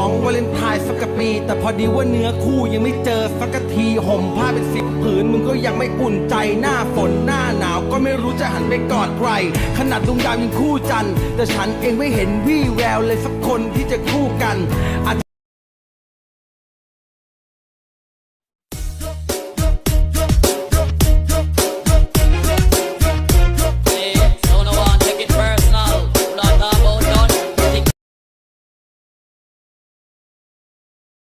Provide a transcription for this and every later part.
องวาเลนไทน์สักกะปี แต่พอดีว่าเนื้อคู่ยังไม่เจอสักทีห่มผ้าเป็นสิบผืน มึงก็ยังไม่อุ่นใจหน้าฝนหน้าหนาวก็ไม่รู้จะหันไปกอดใคร ขนาดดวงดาวยังคู่จัน แต่ฉันเองไม่เห็นวี่แววเลยสักคนที่จะคู่กัน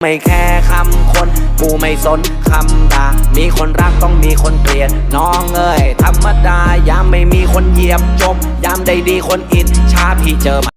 ไม่แค่คำคน กูไม่สนคำด่า มีคนรักต้องมีคนเกลียด น้องเอ้ยธรรมดายามไม่มีคนเหยียบจม ยามได้ดีคนอินชาพี่เจอมา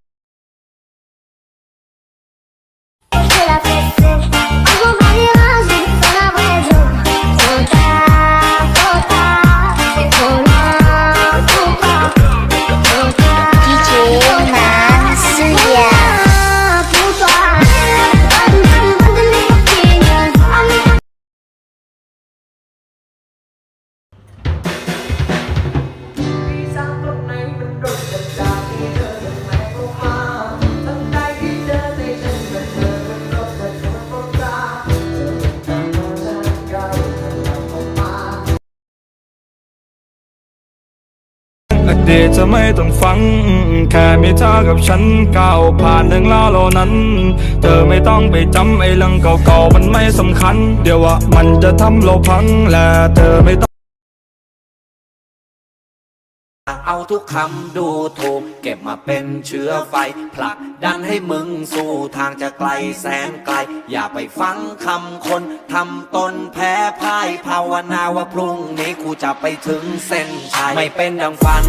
อดีตจะไม่ต้องฟัง แค่มีเธอกับฉันก้าวผ่านเรื่องราวเหล่านั้น เธอไม่ต้องไปจำไอ้เรื่องเก่าๆมันไม่สำคัญ เดี๋ยวว่ามันจะทำเราพังและเธอไม่ต้อง เอาทุกคำดูถูก เก็บมาเป็นเชื้อไฟ ผลักดันให้มึงสู่ทางจะไกลแสนไกล อย่าไปฟังคำคนทำตนแพ้พ่ายภาวนาว่าพรุ่งนี้กูจะไปถึงเส้นชัยไม่เป็นดังฝัน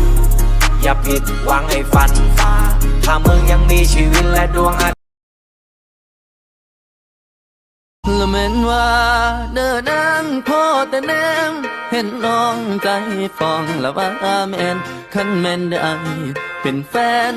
อย่าผิดหวังให้ฝันฟ้าถ้ามึงยังมีชีวิตและดวงอาละเมนว่าเดินนางพอแต่แนมเห็นน้องใจฟองละว่าแมน คันแมนได้เป็นแฟน